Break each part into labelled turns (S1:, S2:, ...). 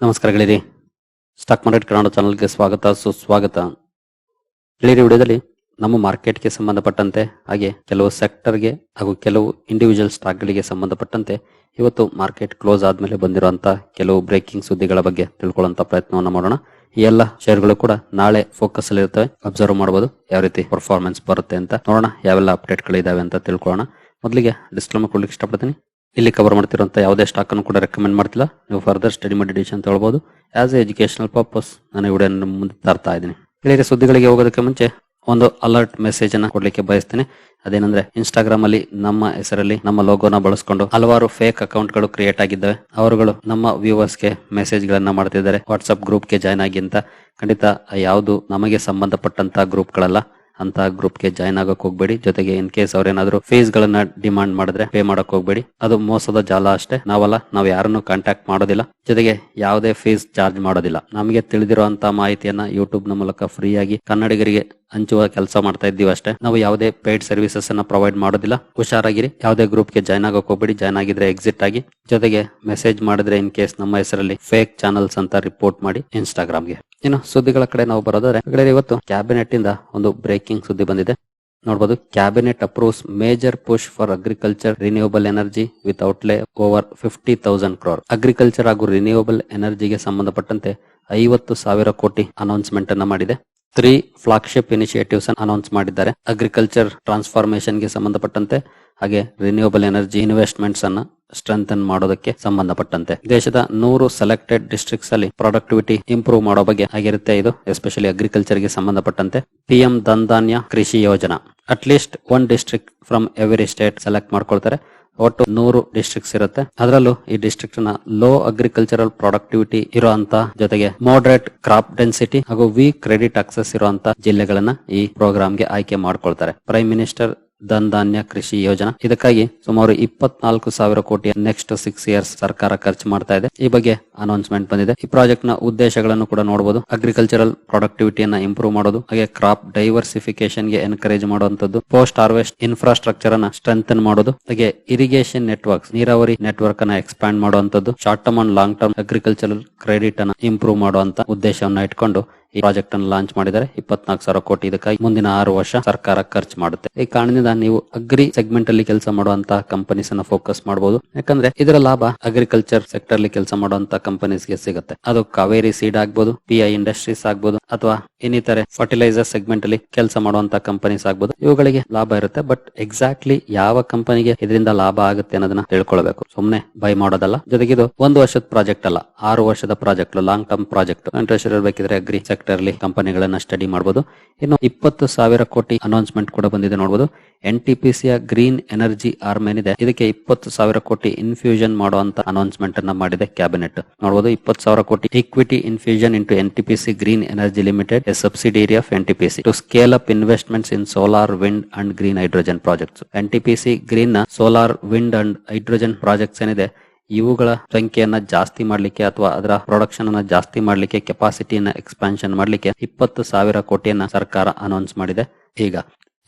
S1: ನಮಸ್ಕಾರ ಗೆಳೆಯರಿ stock market Kannada ಚಾನಲ್ಗೆ ಸ್ವಾಗತ, ಸುಸ್ವಾಗತ. ಗೆಳೆಯರಿ ವಿಡಿಯೋದಲ್ಲಿ ನಮ್ಮ ಮಾರ್ಕೆಟ್ಗೆ ಸಂಬಂಧಪಟ್ಟಂತೆ ಹಾಗೆ ಕೆಲವು ಸೆಕ್ಟರ್ಗೆ ಹಾಗೂ ಕೆಲವು ಇಂಡಿವಿಜುವಲ್ ಸ್ಟಾಕ್ಗಳಿಗೆ ಸಂಬಂಧಪಟ್ಟಂತೆ ಇವತ್ತು ಮಾರ್ಕೆಟ್ ಕ್ಲೋಸ್ ಆದಮೇಲೆ ಬಂದಿರುವಂತಹ ಕೆಲವು ಬ್ರೇಕಿಂಗ್ ಸುದ್ದಿಗಳ ಬಗ್ಗೆ ತಿಳ್ಕೊಳ್ಳುವಂತ ಪ್ರಯತ್ನವನ್ನು ಮಾಡೋಣ. ಈ ಎಲ್ಲ ಶೇರ್ಗಳು ಕೂಡ ನಾಳೆ ಫೋಕಸ್ ಅಲ್ಲಿ ಇರ್ತವೆ ಅಬ್ಸರ್ವ್ ಮಾಡಬಹುದು ಯಾವ ರೀತಿ ಪರ್ಫಾರ್ಮೆನ್ಸ್ ಬರುತ್ತೆ ಅಂತ. ನೋಡೋಣ ಯಾವೆಲ್ಲ ಅಪ್ಡೇಟ್ ಗಳಿದಾವೆ ಅಂತ ತಿಳ್ಕೊಳ್ಳೋಣ. ಮೊದಲಿಗೆ ಡಿಸ್ಕ್ಲೇಮರ್ ಕೊಡ್ಲಿಕ್ಕೆ ಇಷ್ಟಪಡ್ತೀನಿ. ಇಲ್ಲಿ ಕವರ್ ಮಾಡ್ತಿರೋಂಥ ಯಾವುದೇ ಸ್ಟಾಕ್ ಅನ್ನು ಕೂಡ ರೆಕಮೆಂಡ್ ಮಾಡ್ತಿಲ್ಲ. ನೀವು ಫರ್ದರ್ ಸ್ಟಡಿ ಮಾಡಿ ಅಂತ ತಗೊಳ್ಬಹುದು ಆಸ್ ಎ ಎಜುಕೇಶನಲ್ ಪರ್ಪಸ್ ನಾನು ವಿಡಿಯೋ ಮುಂದೆ ತರ್ತಾ ಇದ್ದೀನಿ. ಇಳಿಗೆ ಸುದ್ದಿಗಳಿಗೆ ಹೋಗೋದಕ್ಕೆ ಮುಂಚೆ ಒಂದು ಅಲರ್ಟ್ ಮೆಸೇಜ್ ಅನ್ನ ಕೊಡ್ಲಿಕ್ಕೆ ಬಯಸ್ತೇನೆ. ಅದೇನಂದ್ರೆ ಇನ್ಸ್ಟಾಗ್ರಾಮ್ ಅಲ್ಲಿ ನಮ್ಮ ಹೆಸರಲ್ಲಿ ನಮ್ಮ ಲೋಗೋನ ಬಳಸ್ಕೊಂಡು ಹಲವಾರು ಫೇಕ್ ಅಕೌಂಟ್ಗಳು ಕ್ರಿಯೇಟ್ ಆಗಿದ್ದಾವೆ. ಅವರುಗಳು ನಮ್ಮ ವ್ಯೂವರ್ಸ್ಗೆ ಮೆಸೇಜ್ ಗಳನ್ನ ಮಾಡ್ತಿದ್ದಾರೆ. ವಾಟ್ಸ್ಆಪ್ ಗ್ರೂಪ್ಗೆ ಜಾಯ್ನ್ ಆಗಿ ಅಂತ ಖಂಡಿತ, ಯಾವುದು ನಮಗೆ ಸಂಬಂಧಪಟ್ಟಂತ ಗ್ರೂಪ್ ಗಳಲ್ಲ. ಅಂತ ಗ್ರೂಪ್ಗೆ ಜಾಯ್ನ್ ಆಗಕ್ ಹೋಗ್ಬೇಡಿ. ಜೊತೆಗೆ ಇನ್ ಕೇಸ್ ಅವ್ರೇನಾದ್ರು ಫೀಸ್ ಗಳನ್ನ ಡಿಮಾಂಡ್ ಮಾಡಿದ್ರೆ ಪೇ ಮಾಡಕ್ ಹೋಗ್ಬೇಡಿ. ಅದು ಮೋಸದ ಜಾಲ ಅಷ್ಟೇ. ನಾವಲ್ಲ, ನಾವ್ ಯಾರನ್ನು ಕಾಂಟ್ಯಾಕ್ಟ್ ಮಾಡೋದಿಲ್ಲ. ಜೊತೆಗೆ ಯಾವುದೇ ಫೀಸ್ ಚಾರ್ಜ್ ಮಾಡೋದಿಲ್ಲ. ನಮಗೆ ತಿಳಿದಿರುವಂತ ಮಾಹಿತಿಯನ್ನ ಯೂಟ್ಯೂಬ್ನ ಮೂಲಕ ಫ್ರೀಯಾಗಿ ಕನ್ನಡಿಗರಿಗೆ ಹಂಚುವ ಕೆಲಸ ಮಾಡ್ತಾ ಇದ್ದೀವಿ ಅಷ್ಟೇ. ನಾವು ಯಾವುದೇ ಪೇಯ್ಡ್ ಸರ್ವಿಸಸ್ ಅನ್ನ ಪ್ರೊವೈಡ್ ಮಾಡೋದಿಲ್ಲ. ಹುಷಾರಾಗಿರಿ. ಯಾವುದೇ ಗ್ರೂಪ್ಗೆ ಜಾಯ್ನ್ ಆಗೋಕೆ ಹೋಗ್ಬೇಡಿ. ಜಾಯ್ನ್ ಆಗಿದ್ರೆ ಎಕ್ಸಿಟ್ ಆಗಿ. ಜೊತೆಗೆ ಮೆಸೇಜ್ ಮಾಡಿದ್ರೆ ಇನ್ ಕೇಸ್ ನಮ್ಮ ಹೆಸರಲ್ಲಿ ಫೇಕ್ ಚಾನಲ್ಸ್ ಅಂತ ರಿಪೋರ್ಟ್ ಮಾಡಿ ಇನ್ಸ್ಟಾಗ್ರಾಮ್ಗೆ. ಇನ್ನು ಸುದ್ದಿಗಳ ಕಡೆ ನಾವು ಬರೋದಾದ್ರೆ ಇವತ್ತು ಕ್ಯಾಬಿನೆಟ್ ಇಂದ ಒಂದು ಬ್ರೇಕಿಂಗ್ ಸುದ್ದಿ ಬಂದಿದೆ. ನೋಡಬಹುದು cabinet approves major push for agriculture renewable energy with outlay over fifty thousand crore agriculture ಹಾಗೂ ರಿನ್ಯೂವಬಲ್ ಎನರ್ಜಿಗೆ ಸಂಬಂಧಪಟ್ಟಂತೆ ಐವತ್ತು ಸಾವಿರ ಕೋಟಿ ಅನೌನ್ಸ್ಮೆಂಟ್ ಅನ್ನ ಮಾಡಿದೆ. ತ್ರೀ ಫ್ಲಾಗ್ಶಿಪ್ ಇನಿಷಿಯೇಟಿವ್ಸ್ ಅನೌನ್ಸ್ ಮಾಡಿದ್ದಾರೆ. ಅಗ್ರಿಕಲ್ಚರ್ ಟ್ರಾನ್ಸ್ಫಾರ್ಮೇಶನ್ಗೆ ಸಂಬಂಧಪಟ್ಟಂತೆ ಹಾಗೆ ರಿನ್ಯೂವಬಲ್ ಎನರ್ಜಿ ಇನ್ವೆಸ್ಟ್ಮೆಂಟ್ಸ್ ಅನ್ನ ಸ್ಟ್ರೆಂಥನ್ ಮಾಡೋದಕ್ಕೆ ಸಂಬಂಧಪಟ್ಟಂತೆ. ದೇಶದ ನೂರು ಸೆಲೆಕ್ಟೆಡ್ ಡಿಸ್ಟ್ರಿಕ್ಟ್ಸ್ ಅಲ್ಲಿ ಪ್ರೊಡಕ್ಟಿವಿಟಿ ಇಂಪ್ರೂವ್ ಮಾಡೋ ಬಗ್ಗೆ ಆಗಿರುತ್ತೆ ಇದು ಎಸ್ಪೆಷಲಿ ಅಗ್ರಿಕಲ್ಚರ್ಗೆ ಸಂಬಂಧಪಟ್ಟಂತೆ. PM Dhandhaanya Krishi Yojana at least one district from every state select ಮಾಡ್ಕೊಳ್ತಾರೆ. ಒಟ್ಟು ನೂರು ಡಿಸ್ಟ್ರಿಕ್ಟ್ಸ್ ಇರುತ್ತೆ. ಅದರಲ್ಲೂ ಈ ಡಿಸ್ಟ್ರಿಕ್ಟ್ನ ಲೋ ಅಗ್ರಿಕಲ್ಚರಲ್ ಪ್ರೊಡಕ್ಟಿವಿಟಿ ಇರುವಂತ ಜೊತೆಗೆ ಮಾಡರೇಟ್ ಕ್ರಾಪ್ ಡೆನ್ಸಿಟಿ ಹಾಗೂ ವೀಕ್ ಕ್ರೆಡಿಟ್ ಅಕ್ಸೆಸ್ ಇರುವಂತಹ ಜಿಲ್ಲೆಗಳನ್ನ ಈ ಪ್ರೋಗ್ರಾಮ್ಗೆ ಆಯ್ಕೆ ಮಾಡ್ಕೊಳ್ತಾರೆ. ಪ್ರೈಮ್ ಮಿನಿಸ್ಟರ್ ಧನ್ ಧಾನ್ಯ ಕೃಷಿ ಯೋಜನಾ. ಇದಕ್ಕಾಗಿ ಸುಮಾರು ಇಪ್ಪತ್ನಾಲ್ಕು ಸಾವಿರ ಕೋಟಿ ನೆಕ್ಸ್ಟ್ ಸಿಕ್ಸ್ ಇಯರ್ಸ್ ಸರ್ಕಾರ ಖರ್ಚು ಮಾಡ್ತಾ ಇದೆ. ಈ ಬಗ್ಗೆ ಅನೌನ್ಸ್ಮೆಂಟ್ ಬಂದಿದೆ. ಈ ಪ್ರಾಜೆಕ್ಟ್ನ ಉದ್ದೇಶಗಳನ್ನು ಕೂಡ ನೋಡಬಹುದು ಅಗ್ರಿಕಲ್ಚರಲ್ ಪ್ರೊಡಕ್ಟಿವಿಟಿಯನ್ನ ಇಂಪ್ರೂವ್ ಮಾಡೋದು. ಹಾಗೆ ಕ್ರಾಪ್ ಡೈವರ್ಸಿಫಿಕೇಶನ್ಗೆ ಎನ್ಕರೇಜ್ ಮಾಡುವಂತದ್ದು ಪೋಸ್ಟ್ ಹಾರ್ವೆಸ್ಟ್ ಇನ್ಫ್ರಾಸ್ಟ್ರಕ್ಚರ್ ಅನ್ನ ಸ್ಟ್ರೆಂಥನ್ ಮಾಡೋದು. ಹಾಗೆ ಇರಿಗೇಷನ್ ನೆಟ್ವರ್ಕ್ಸ್ ನೀರಾವರಿ ನೆಟ್ವರ್ಕ್ ಅನ್ನ ಎಕ್ಸ್ಪ್ಯಾಂಡ್ ಮಾಡುವಂತದ್ದು short term and long term agricultural credit ಅನ್ನ ಇಂಪ್ರೂವ್ ಮಾಡುವಂತ ಉದ್ದೇಶವನ್ನ ಇಟ್ಕೊಂಡು ಈ ಪ್ರಾಜೆಕ್ಟ್ ಅನ್ನು ಲಾಂಚ್ ಮಾಡಿದರೆ ಇಪ್ಪತ್ನಾಲ್ಕು ಸಾವಿರ ಕೋಟಿ. ಇದಕ್ಕಾಗಿ ಮುಂದಿನ ಆರು ವರ್ಷ ಸರ್ಕಾರ ಖರ್ಚು ಮಾಡುತ್ತೆ. ಈ ಕಾರಣದಿಂದ ನೀವು ಅಗ್ರಿ ಸೆಗ್ಮೆಂಟ್ ಅಲ್ಲಿ ಕೆಲಸ ಮಾಡುವಂತಹ ಕಂಪನೀಸ್ ಅನ್ನ ಫೋಕಸ್ ಮಾಡಬಹುದು ಯಾಕಂದ್ರೆ ಇದರ ಲಾಭ ಅಗ್ರಿಕಲ್ಚರ್ ಸೆಕ್ಟರ್ ಅಲ್ಲಿ ಕೆಲಸ ಮಾಡುವಂತ ಕಂಪನೀಸ್ಗೆ ಸಿಗುತ್ತೆ. ಅದು ಕಾವೇರಿ ಸೀಡ್ ಆಗ್ಬಹುದು ಪಿ ಐ ಇಂಡಸ್ಟ್ರೀಸ್ ಆಗ್ಬಹುದು ಅಥವಾ ಇನ್ನಿತರೆ ಫರ್ಟಿಲೈಸರ್ ಸೆಗ್ಮೆಂಟ್ ಅಲ್ಲಿ ಕೆಲಸ ಮಾಡುವಂತ ಕಂಪನೀಸ್ ಆಗ್ಬಹುದು ಇವುಗಳಿಗೆ ಲಾಭ ಇರುತ್ತೆ. ಬಟ್ ಎಕ್ಸಾಕ್ಟ್ಲಿ ಯಾವ ಕಂಪನಿಗೆ ಇದರಿಂದ ಲಾಭ ಆಗುತ್ತೆ ಅನ್ನೋದನ್ನ ತಿಳ್ಕೊಳ್ಬೇಕು. ಸುಮ್ನೆ ಬೈ ಮಾಡೋದಲ್ಲ. ಜೊತೆಗೆ ಇದು ಒಂದು ವರ್ಷದ ಪ್ರಾಜೆಕ್ಟ್ ಅಲ್ಲ, ಆರು ವರ್ಷದ project long term project interest ಇರಬೇಕಿದ್ರೆ agri sector ಅಲ್ಲಿ ಕಂಪನಿಗಳನ್ನ ಸ್ಟಡಿ ಮಾಡಬಹುದು ಇನ್ನು ಇಪ್ಪತ್ತು ಸಾವಿರ ಕೋಟಿ ಅನೌನ್ಸ್ಮೆಂಟ್ ಕೂಡ ಬಂದಿದೆ ನೋಡಬಹುದು ಎನ್ ಟಿ ಪಿ ಸಿಯ ಗ್ರೀನ್ ಎನರ್ಜಿ ಆರ್ಮ್ ಏನಿದೆ, ಇದಕ್ಕೆ ಇಪ್ಪತ್ತು ಸಾವಿರ ಕೋಟಿ ಇನ್ಫ್ಯೂಷನ್ ಮಾಡುವಂತ ಅನೌನ್ಸ್ಮೆಂಟ್ ಅನ್ನ ಮಾಡಿದೆ ಕ್ಯಾಬಿನೆಟ್ ನೋಡಬಹುದು ಇಪ್ಪತ್ತು ಸಾವಿರ ಕೋಟಿ equity infusion into N T P C green energy limited a subsidiary of N T P C to scale up investments in solar wind and green hydrogen projects N T P C green solar wind and hydrogen projects ಏನಿದೆ ಇವುಗಳ ಸಂಖ್ಯೆಯನ್ನ ಜಾಸ್ತಿ ಮಾಡಲಿಕ್ಕೆ ಅಥವಾ ಅದರ production ಅನ್ನ ಜಾಸ್ತಿ ಮಾಡಲಿಕ್ಕೆ ಕೆಪಾಸಿಟಿಯನ್ನ ಎಕ್ಸ್ಪಾನ್ಷನ್ ಮಾಡಲಿಕ್ಕೆ ಇಪ್ಪತ್ತು ಸಾವಿರ ಕೋಟಿಯನ್ನ ಸರ್ಕಾರ ಅನೌನ್ಸ್ ಮಾಡಿದೆ. ಈಗ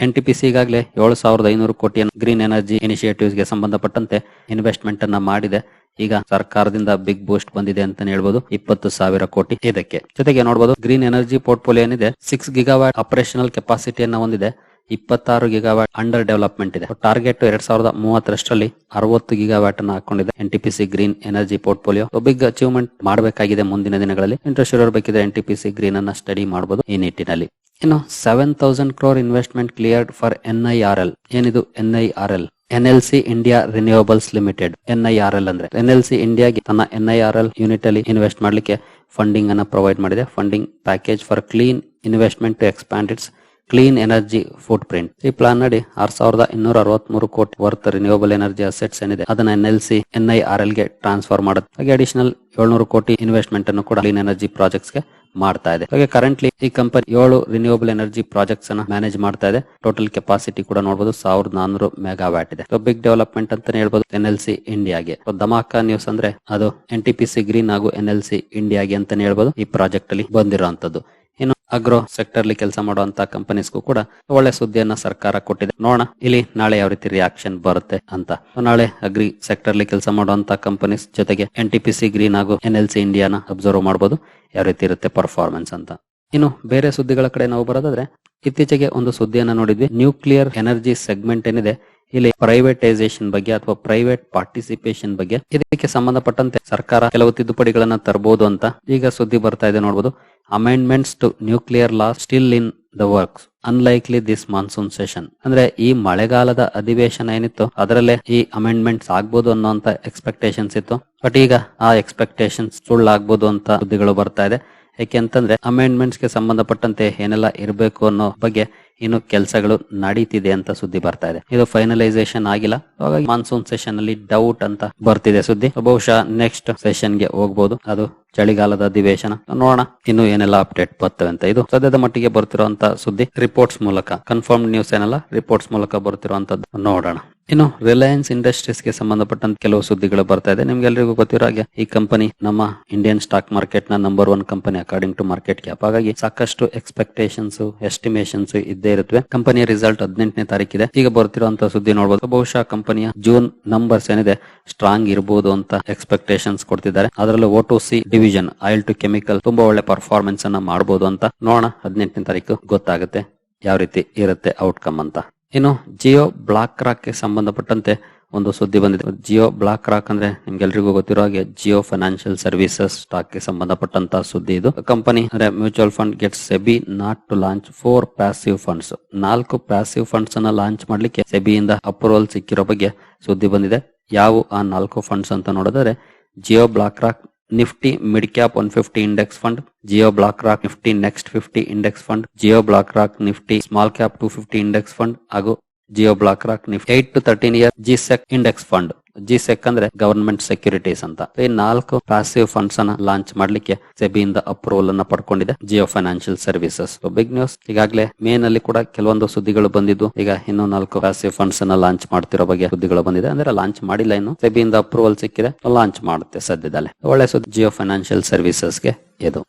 S1: ಎನ್ ಟಿ ಪಿ ಸಿ ಈಗಾಗಲೇ ಏಳು ಸಾವಿರದ ಐನೂರು ಕೋಟಿಯನ್ನು ಗ್ರೀನ್ ಎನರ್ಜಿ ಇನಿಷಿಯೇಟಿವ್ಸ್ಗೆ ಸಂಬಂಧಪಟ್ಟಂತೆ ಇನ್ವೆಸ್ಟ್ಮೆಂಟ್ ಅನ್ನ ಮಾಡಿದೆ. ಈಗ ಸರ್ಕಾರದಿಂದ ಬಿಗ್ ಬೂಸ್ಟ್ ಬಂದಿದೆ ಅಂತ ಹೇಳ್ಬೋದು. ಇಪ್ಪತ್ತು ಸಾವಿರ ಕೋಟಿ ಇದಕ್ಕೆ. ಜೊತೆಗೆ ನೋಡಬಹುದು ಗ್ರೀನ್ ಎನರ್ಜಿ ಪೋರ್ಟ್ಫೋಲಿಯೋ ಏನಿದೆ ಸಿಕ್ಸ್ ಗಿಗಾವ್ಯಾಟ್ ಆಪರೇಷನಲ್ ಕೆಪಾಸಿಟಿಯನ್ನ ಹೊಂದಿದೆ. ಇಪ್ಪತ್ತಾರು ಗಿಗಾವ್ಯಾಟ್ ಅಂಡರ್ ಡೆವಲಪ್ಮೆಂಟ್ ಇದೆ. ಟಾರ್ಗೆಟ್ ಎರಡ್ ಸಾವಿರದ ಮೂವತ್ತರಷ್ಟರಲ್ಲಿ ಅರವತ್ತು ಗಿಗಾವ್ಯಾಟ್ ಅನ್ನು ಹಾಕೊಂಡಿದೆ N T P C green energy portfolio big achievement ಮಾಡಬೇಕಾಗಿದೆ ಮುಂದಿನ ದಿನಗಳಲ್ಲಿ. Interest ಇರಬೇಕಿದ್ರೆ N T P C green ಅನ್ನ ಸ್ಟಡಿ ಮಾಡಬಹುದು ಈ ನಿಟ್ಟಿನಲ್ಲಿ. ಇನ್ನು seven thousand crore investment cleared for N I R L ಏನಿದು N I R L N L C India renewables limited N I R L ಅಂದ್ರೆ N L C ಇಂಡಿಯಾಗೆ ತನ್ನ N I R L unit ಅಲ್ಲಿ invest ಮಾಡಲಿಕ್ಕೆ funding ಅನ್ನ provide ಮಾಡಿದೆ. Funding package for clean investment to expand its clean energy footprint ಈ plan ನಡಿ ಆರ್ ಸಾವಿರದ ಇನ್ನೂರ ಅರವತ್ಮೂರು ಕೋಟಿ ವರ್ತ್ ರಿನ್ಯೂವಬಲ್ ಎನರ್ಜಿ ಅಸೆಟ್ಸ್ ಏನಿದೆ, ಅದನ್ನ N L C N I R ಎಲ್ಗೆ transfer ಮಾಡುತ್ತೆ. ಹಾಗೆ ಅಡಿಷನಲ್ ಏಳ್ನೂರು ಕೋಟಿ ಇನ್ವೆಸ್ಟ್ಮೆಂಟ್ ಅನ್ನು ಕೂಡ ಕ್ಲೀನ್ ಎನರ್ಜಿ ಪ್ರಾಜೆಕ್ಟ್ಸ್ಗೆ ಮಾಡ್ತಾ ಇದೆ. ಹಾಗೆ ಕರೆಂಟ್ಲಿ ಈ ಕಂಪನಿ ಏಳು ರಿನ್ಯೂವಬಲ್ ಎನರ್ಜಿ ಪ್ರಾಜೆಕ್ಟ್ಸ್ ಅನ್ನ ಮ್ಯಾನೇಜ್ ಮಾಡ್ತಾ ಇದೆ. ಟೋಟಲ್ ಕೆಪಾಸಿಟಿ ಕೂಡ ನೋಡಬಹುದು ಸಾವಿರದ ನಾನೂರು ಮೆಗಾವ್ಯಾಟ್ ಇದೆ. ಬಿಗ್ ಡೆವಲಪ್ಮೆಂಟ್ ಅಂತಾನೆ ಹೇಳ್ಬೋದು ಎನ್ ಎಲ್ ಸಿ ಇಂಡಿಯಾಗೆ ಧಮಾಕ ನ್ಯೂಸ್ ಅಂದ್ರೆ ಅದು N T P C green ಹಾಗೂ ಎನ್ ಎಲ್ ಸಿ ಇಂಡಿಯಾಗೆ ಅಂತಾನೆ ಹೇಳ್ಬಹುದು ಈ ಪ್ರಾಜೆಕ್ಟ್ ಅಲ್ಲಿ ಬಂದಿರುವಂತದ್ದು ಇನ್ನು ಅಗ್ರೋ ಸೆಕ್ಟರ್ ಅಲ್ಲಿ ಕೆಲಸ ಮಾಡುವಂತ ಕಂಪನೀಸ್ಗೂ ಕೂಡ ಒಳ್ಳೆ ಸುದ್ದಿಯನ್ನ ಸರ್ಕಾರ ಕೊಟ್ಟಿದೆ. ನೋಡೋಣ, ಇಲ್ಲಿ ನಾಳೆ ಯಾವ ರೀತಿ ರಿಯಾಕ್ಷನ್ ಬರುತ್ತೆ ಅಂತ. ನಾಳೆ ಅಗ್ರಿ ಸೆಕ್ಟರ್ ಅಲ್ಲಿ ಕೆಲಸ ಮಾಡುವಂತ ಕಂಪನೀಸ್ ಜೊತೆಗೆ N T P C green ಹಾಗೂ ಎನ್ ಎಲ್ ಸಿ ಅಬ್ಸರ್ವ್ ಮಾಡಬಹುದು ಯಾವ ರೀತಿ ಇರುತ್ತೆ ಪರ್ಫಾರ್ಮೆನ್ಸ್ ಅಂತ. ಇನ್ನು ಬೇರೆ ಸುದ್ದಿಗಳ ಕಡೆ ನಾವು ಬರೋದಾದ್ರೆ, ಇತ್ತೀಚೆಗೆ ಒಂದು ಸುದ್ದಿಯನ್ನ ನೋಡಿದ್ವಿ. ನ್ಯೂಕ್ಲಿಯರ್ ಎನರ್ಜಿ ಸೆಗ್ಮೆಂಟ್ ಏನಿದೆ, ಇಲ್ಲಿ ಪ್ರೈವೇಟೈಸೇಷನ್ ಬಗ್ಗೆ ಅಥವಾ ಪ್ರೈವೇಟ್ ಪಾರ್ಟಿಸಿಪೇಷನ್ ಬಗ್ಗೆ ಇದಕ್ಕೆ ಸಂಬಂಧಪಟ್ಟಂತೆ ಸರ್ಕಾರ ಕೆಲವು ತಿದ್ದುಪಡಿಗಳನ್ನ ತರಬಹುದು ಅಂತ ಈಗ ಸುದ್ದಿ ಬರ್ತಾ ಇದೆ ನೋಡಬಹುದು amendments to nuclear law still in the works unlikely this monsoon session ಅಂದ್ರೆ ಈ ಮಳೆಗಾಲದ ಅಧಿವೇಶನ ಏನಿತ್ತು, ಅದರಲ್ಲೇ ಈ ಅಮೆಂಡ್ಮೆಂಟ್ಸ್ ಆಗ್ಬೋದು ಅನ್ನೋಂತ ಎಕ್ಸ್ಪೆಕ್ಟೇಷನ್ಸ್ ಇತ್ತು. ಬಟ್ ಈಗ ಆ ಎಕ್ಸ್ಪೆಕ್ಟೇಷನ್ಸ್ ಸುಳ್ಳಾಗ್ಬೋದು ಅಂತ ಸುದ್ದಿಗಳು ಬರ್ತಾ ಇದೆ. ಯಾಕೆ ಅಂತಂದ್ರೆ ಅಮೆಂಡ್ಮೆಂಟ್ಸ್ಗೆ ಸಂಬಂಧಪಟ್ಟಂತೆ ಏನೆಲ್ಲ ಇರಬೇಕು ಅನ್ನೋ ಬಗ್ಗೆ ಇನ್ನು ಕೆಲಸಗಳು ನಡೀತಿದೆ ಅಂತ ಸುದ್ದಿ ಬರ್ತಾ ಇದೆ. ಇದು ಫೈನಲೈಸೇಷನ್ ಆಗಿಲ್ಲ. ಹಾಗಾಗಿ ಮಾನ್ಸೂನ್ ಸೆಷನ್ ಅಲ್ಲಿ ಡೌಟ್ ಅಂತ ಬರ್ತಿದೆ ಸುದ್ದಿ. ಬಹುಶಃ ನೆಕ್ಸ್ಟ್ ಸೆಷನ್ಗೆ ಹೋಗ್ಬೋದು. ಅದು ಚಳಿಗಾಲದ ಅಧಿವೇಶನ. ನೋಡೋಣ, ಇನ್ನು ಏನೆಲ್ಲ ಅಪ್ಡೇಟ್ ಬರ್ತವೆ ಅಂತ. ಇದು ಸದ್ಯದ ಮಟ್ಟಿಗೆ ಬರ್ತಿರುವಂತಹ ಸುದ್ದಿ ರಿಪೋರ್ಟ್ಸ್ ಮೂಲಕ. ಕನ್ಫರ್ಮ್ ನ್ಯೂಸ್ ಏನಲ್ಲ ರಿಪೋರ್ಟ್ಸ್ ಮೂಲಕ ಬರ್ತಿರುವಂತದ್ದು ನೋಡೋಣ. ಇನ್ನು ರಿಲಯನ್ಸ್ ಇಂಡಸ್ಟ್ರೀಸ್ಗೆ ಸಂಬಂಧಪಟ್ಟಂತ ಕೆಲವು ಸುದ್ದಿಗಳು ಬರ್ತಾ ಇದೆ. ನಿಮ್ಗೆಲ್ಲರಿಗೂ ಗೊತ್ತಿರೋ ಹಾಗೆ ಈ ಕಂಪನಿ ನಮ್ಮ Indian stock ಮಾರ್ಕೆಟ್ನ number one company according to market cap ಹಾಗಾಗಿ ಸಾಕಷ್ಟು ಎಕ್ಸ್ಪೆಕ್ಟೇಷನ್ಸ್ ಎಸ್ಟಿಮೇಷನ್ಸ್ ಇದ್ದೇ ಇರುತ್ತವೆ. ಕಂಪನಿಯ ರಿಸಲ್ಟ್ ಹದಿನೆಂಟನೇ ತಾರೀಕಿದೆ. ಈಗ ಬರ್ತಿರುವಂತಹ ಸುದ್ದಿ ನೋಡಬಹುದು ಬಹುಶಃ ಕಂಪನಿಯ ಜೂನ್ ನಂಬರ್ಸ್ ಏನಿದೆ ಸ್ಟ್ರಾಂಗ್ ಇರಬಹುದು ಅಂತ ಎಕ್ಸ್ಪೆಕ್ಟೇಷನ್ಸ್ ಕೊಡ್ತಿದ್ದಾರೆ. ಅದರಲ್ಲೂ O two C division oil to chemical ತುಂಬಾ ಒಳ್ಳೆ ಪರ್ಫಾರ್ಮೆನ್ಸ್ ಅನ್ನ ಮಾಡಬಹುದು ಅಂತ ನೋಡೋಣ. ಹದಿನೆಂಟನೇ ತಾರೀಕು ಗೊತ್ತಾಗುತ್ತೆ, ಯಾವ ರೀತಿ ಇರುತ್ತೆ ಔಟ್ಕಮ್ ಅಂತ. ಇನ್ನು ಜಿಯೋ ಬ್ಲಾಕ್ ರಾಕ್ಗೆ ಸಂಬಂಧಪಟ್ಟಂತೆ ಒಂದು ಸುದ್ದಿ ಬಂದಿದೆ. ಜಿಯೋ ಬ್ಲಾಕ್ ರಾಕ್ ಅಂದ್ರೆ ನಿಮ್ಗೆಲ್ರಿಗೂ ಗೊತ್ತಿರೋ ಹಾಗೆ ಜಿಯೋ ಫೈನಾನ್ಷಿಯಲ್ ಸರ್ವಿಸಸ್ ಸ್ಟಾಕ್ಗೆ ಸಂಬಂಧಪಟ್ಟಂತ ಸುದ್ದಿ ಇದು. ಕಂಪನಿ ಅಂದ್ರೆ mutual fund get SEBI, nod to launch four passive funds. ನಾಲ್ಕು ಪ್ಯಾಸಿವ್ ಫಂಡ್ಸ್ ಅನ್ನ ಲಾಂಚ್ ಮಾಡ್ಲಿಕ್ಕೆ ಸೆಬಿಯಿಂದ ಅಪ್ರೂವಲ್ ಸಿಕ್ಕಿರೋ ಬಗ್ಗೆ ಸುದ್ದಿ ಬಂದಿದೆ. ಯಾವ ಆ ನಾಲ್ಕು ಫಂಡ್ಸ್ ಅಂತ ನೋಡಿದರೆ Jio BlackRock Nifty mid cap one fifty index fund Jio BlackRock Nifty next fifty index fund Jio BlackRock Nifty small cap two fifty index fund ಹಾಗೂ Jio BlackRock Nifty eight to thirteen year G sec index fund G sec ಅಂದ್ರೆ government securities ಅಂತ. ಈ ನಾಲ್ಕು passive funds ಅನ್ನ launch ಮಾಡ್ಲಿಕ್ಕೆ ಸೆಬಿಯಿಂದ approval ಅನ್ನ ಪಡ್ಕೊಂಡಿದೆ Jio financial services big news ಈಗಾಗಲೇ ಮೇ ನಲ್ಲಿ ಕೂಡ ಕೆಲವೊಂದು ಸುದ್ದಿಗಳು ಬಂದಿದ್ದು, ಈಗ ಇನ್ನೂ ನಾಲ್ಕು ಪ್ಯಾಸಿವ್ ಫಂಡ್ಸ್ ಅನ್ನ ಲಾಂಚ್ ಮಾಡ್ತಿರೋ ಬಗ್ಗೆ ಸುದ್ದಿಗಳು ಬಂದಿದೆ. ಅಂದ್ರೆ ಲಾಂಚ್ ಮಾಡಿಲ್ಲ ಇನ್ನು. ಸೆಬಿಯಿಂದ ಅಪ್ರೂವಲ್ ಸಿಕ್ಕಿದೆ ಲಾಂಚ್ ಮಾಡುತ್ತೆ ಸದ್ಯದಲ್ಲೇ. ಒಳ್ಳೆ ಸುದ್ದಿ ಜಿಯೋ ಫೈನಾನ್ಷಿಯಲ್ ಸರ್ವಿಸಸ್ಗೆ ಇದು.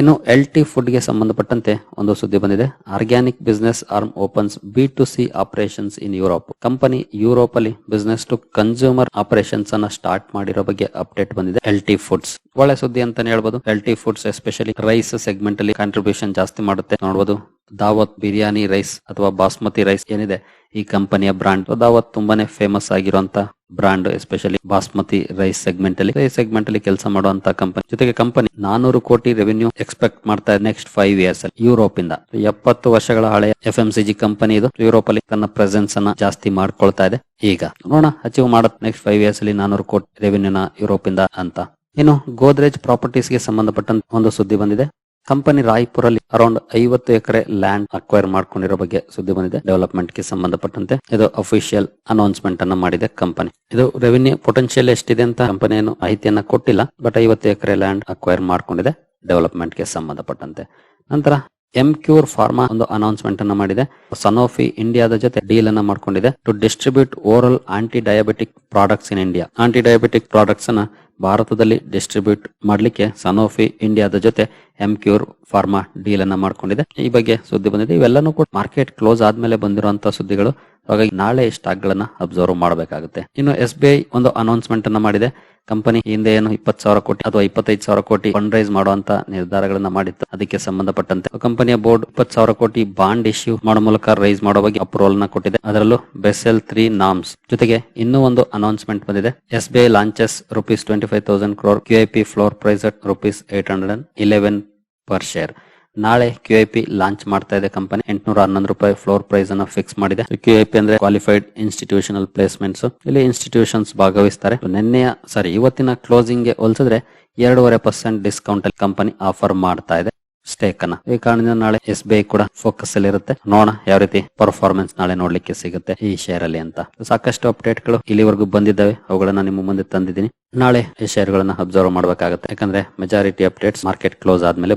S1: ಇನ್ನು ಎಲ್ ಟಿ ಫುಡ್ಗೆ ಸಂಬಂಧಪಟ್ಟಂತೆ ಒಂದು ಸುದ್ದಿ ಬಂದಿದೆ. Organic business arm opens B to C operations in Europe company Europe ಅಲ್ಲಿ ಬಿಸ್ನೆಸ್ ಟು ಕನ್ಸ್ಯೂಮರ್ ಆಪರೇಷನ್ಸ್ ಅನ್ನ ಸ್ಟಾರ್ಟ್ ಮಾಡಿರೋ ಬಗ್ಗೆ ಅಪ್ಡೇಟ್ ಬಂದಿದೆ. ಎಲ್ ಟಿ ಫುಡ್ಸ್ ಒಳ್ಳೆ ಸುದ್ದಿ ಅಂತಾನೆ ಹೇಳ್ಬೋದು. L T foods especially rice segment ಅಲ್ಲಿ ಕಾಂಟ್ರಿಬ್ಯೂಷನ್ ಜಾಸ್ತಿ ಮಾಡುತ್ತೆ. ನೋಡಬಹುದು ದಾವತ್ ಬಿರಿಯಾನಿ ರೈಸ್ ಅಥವಾ ಬಾಸ್ಮತಿ ರೈಸ್ ಏನಿದೆ ಈ ಕಂಪನಿಯ ಬ್ರಾಂಡ್. ದಾವತ್ ತುಂಬಾನೇ ಫೇಮಸ್ ಆಗಿರುವಂತ brand especially basmati rice segment ಅಲ್ಲಿ. ರೈಸ್ ಸೆಗ್ಮೆಂಟ್ ಅಲ್ಲಿ ಕೆಲಸ ಮಾಡುವಂತ ಕಂಪನಿ ಜೊತೆಗೆ ಕಂಪನಿ ನಾನೂರು ಕೋಟಿ ರೆವೆನ್ಯೂ ಎಕ್ಸ್ಪೆಕ್ಟ್ ಮಾಡ್ತಾ ಇದೆ ನೆಕ್ಸ್ಟ್ ಫೈವ್ ಇಯರ್ಸ್ ಅಲ್ಲಿ ಯುರೋಪ್ ಇಂದ ಎಪ್ಪತ್ತು ವರ್ಷಗಳ ಹಳೆಯ F M C G company ಇದು. ಯುರೋಪ್ ಅಲ್ಲಿ ತನ್ನ ಪ್ರೆಸೆನ್ಸ್ ಅನ್ನ ಜಾಸ್ತಿ ಮಾಡ್ಕೊಳ್ತಾ ಇದೆ. ಈಗ ನೋಡೋಣ ಅಚೀವ್ ಮಾಡತ್ ನೆಕ್ಸ್ಟ್ ಫೈವ್ ಇಯರ್ಸ್ ಅಲ್ಲಿ ನಾನೂರು ಕೋಟಿ ರೆವೆನ್ಯೂನ ಯುರೋಪ್ ಇಂದ ಅಂತ. ಇನ್ನು ಗೋದ್ರೇಜ್ ಪ್ರಾಪರ್ಟೀಸ್ಗೆ ಸಂಬಂಧಪಟ್ಟಂತ ಒಂದು ಸುದ್ದಿ ಬಂದಿದೆ. ಕಂಪನಿ ರಾಯ್ಪುರ್ ಅಲ್ಲಿ ಅರೌಂಡ್ ಐವತ್ತು ಎಕರೆ ಲ್ಯಾಂಡ್ ಅಕ್ವೈರ್ ಮಾಡ್ಕೊಂಡಿರೋ ಬಗ್ಗೆ ಸುದ್ದಿ ಬಂದಿದೆ. ಡೆವಲಪ್ಮೆಂಟ್ಗೆ ಸಂಬಂಧಪಟ್ಟಂತೆ ಇದು ಅಫಿಷಿಯಲ್ ಅನೌನ್ಸ್ಮೆಂಟ್ ಅನ್ನ ಮಾಡಿದೆ ಕಂಪನಿ ಇದು ರೆವಿನ್ಯೂ ಪೊಟೆನ್ಶಿಯಲ್ ಎಷ್ಟಿದೆ ಅಂತ ಕಂಪನಿ ಏನು ಮಾಹಿತಿಯನ್ನ ಕೊಟ್ಟಿಲ್ಲ ಬಟ್ ಐವತ್ತು ಎಕರೆ ಲ್ಯಾಂಡ್ ಅಕ್ವೈರ್ ಮಾಡ್ಕೊಂಡಿದೆ ಡೆವಲಪ್ಮೆಂಟ್ಗೆ ಸಂಬಂಧಪಟ್ಟಂತೆ. ನಂತರ ಎಂ ಕ್ಯೂರ್ ಫಾರ್ಮಾ ಒಂದು ಅನೌನ್ಸ್ಮೆಂಟ್ ಅನ್ನ ಮಾಡಿದೆ. ಸನೋಫಿ ಇಂಡಿಯಾದ ಜೊತೆ ಡೀಲ್ ಅನ್ನ ಮಾಡ್ಕೊಂಡಿದೆ. To distribute oral anti diabetic products in India anti diabetic products ಅನ್ನ ಭಾರತದಲ್ಲಿ ಡಿಸ್ಟ್ರಿಬ್ಯೂಟ್ ಮಾಡಲಿಕ್ಕೆ ಸನೋಫಿ ಇಂಡಿಯಾದ ಜೊತೆ ಎಂ ಕ್ಯೂರ್ ಫಾರ್ಮಾ ಡೀಲ್ ಅನ್ನ ಮಾಡ್ಕೊಂಡಿದೆ. ಈ ಬಗ್ಗೆ ಸುದ್ದಿ ಬಂದಿದೆ. ಇವೆಲ್ಲನೂ ಕೂಡ ಮಾರ್ಕೆಟ್ ಕ್ಲೋಸ್ ಆದ್ಮೇಲೆ ಬಂದಿರುವಂತಹ ಸುದ್ದಿಗಳು. ಹಾಗಾಗಿ ನಾಳೆ ಸ್ಟಾಕ್ ಗಳನ್ನ ಅಬ್ಸರ್ವ್ ಮಾಡಬೇಕಾಗುತ್ತೆ. ಇನ್ನು ಎಸ್ ಬಿ ಐ ಒಂದು ಅನೌನ್ಸ್ಮೆಂಟ್ ಅನ್ನ ಮಾಡಿದೆ. ಕಂಪನಿ ಹಿಂದೆ ಏನು ಇಪ್ಪತ್ತು ಸಾವಿರ ಕೋಟಿ ಅಥವಾ ಇಪ್ಪತ್ತೈದು ಸಾವಿರ ಕೋಟಿ ಫಂಡ್ ರೈಸ್ ಮಾಡುವಂತ ನಿರ್ಧಾರಗಳನ್ನ ಮಾಡಿತ್ತು. ಅದಕ್ಕೆ ಸಂಬಂಧಪಟ್ಟಂತೆ ಕಂಪನಿಯ ಬೋರ್ಡ್ ಇಪ್ಪತ್ತು ಸಾವಿರ ಕೋಟಿ ಬಾಂಡ್ ಇಶ್ಯೂ ಮಾಡೋ ಮೂಲಕ ರೈಸ್ ಮಾಡುವ ಬಗ್ಗೆ ಅಪ್ರೂವಲ್ನ ಕೊಟ್ಟಿದೆ. ಅದರಲ್ಲೂ ಬೆಸೆಲ್ ತ್ರೀ ನಾಮ್ಸ್ ಜೊತೆಗೆ ಇನ್ನೂ ಒಂದು ಅನೌನ್ಸ್ಮೆಂಟ್ ಬಂದಿದೆ. S B I launches rupees twenty five thousand crore Q I P floor price at rupees eight hundred eleven per share ನಾಳೆ ಕ್ಯೂ ಐ ಪಿ ಲಾಂಚ್ ಮಾಡ್ತಾ ಇದೆ ಕಂಪನಿ ಎಂಟುನೂರ ಹನ್ನೊಂದು ರೂಪಾಯಿ ಫ್ಲೋರ್ ಪ್ರೈಸ್ ಅನ್ನ ಫಿಕ್ಸ್ ಮಾಡಿದೆ. ಕ್ಯೂ ಐ ಪಿ ಅಂದ್ರೆ qualified institutional placements ಇಲ್ಲಿ ಇನ್ಸ್ಟಿಟ್ಯೂಷನ್ಸ್ ಭಾಗವಹಿಸ್ತಾರೆ. ನಿನ್ನೆಯ ಸಾರಿ ಇವತ್ತಿನ ಕ್ಲೋಸಿಂಗ್ಗೆ ಹೋಲಿಸಿದ್ರೆ ಎರಡೂವರೆ ಪರ್ಸೆಂಟ್ ಡಿಸ್ಕೌಂಟ್ ಅಲ್ಲಿ ಕಂಪನಿ ಆಫರ್ ಮಾಡ್ತಾ ಇದೆ ಸ್ಟೇಕ್ ಅನ್ನ. ಈ ಕಾರಣದಿಂದ ನಾಳೆ ಎಸ್ ಬಿ ಐ ಕೂಡ ಫೋಕಸ್ ಅಲ್ಲಿ ಇರುತ್ತೆ. ನೋಡೋಣ ಯಾವ ರೀತಿ ಪರ್ಫಾರ್ಮೆನ್ಸ್ ನಾಳೆ ನೋಡ್ಲಿಕ್ಕೆ ಸಿಗುತ್ತೆ ಈ ಶೇರ್ ಅಲ್ಲಿ ಅಂತ. ಸಾಕಷ್ಟು ಅಪ್ಡೇಟ್ಗಳು ಇಲ್ಲಿವರೆಗೂ ಬಂದಿದ್ದಾವೆ. ಅವುಗಳನ್ನ ನಿಮ್ಮ ಮುಂದೆ ತಂದಿದ್ದೀನಿ. ನಾಳೆ ಈ ಶೇರ್ ಗಳನ್ನ ಅಬ್ಸರ್ವ್ ಮಾಡಬೇಕಾಗುತ್ತೆ. ಯಾಕಂದ್ರೆ ಮೆಜಾರಿಟಿ ಅಪ್ಡೇಟ್ಸ್ ಮಾರ್ಕೆಟ್ ಕ್ಲೋಸ್ ಆದ್ಮೇಲೆ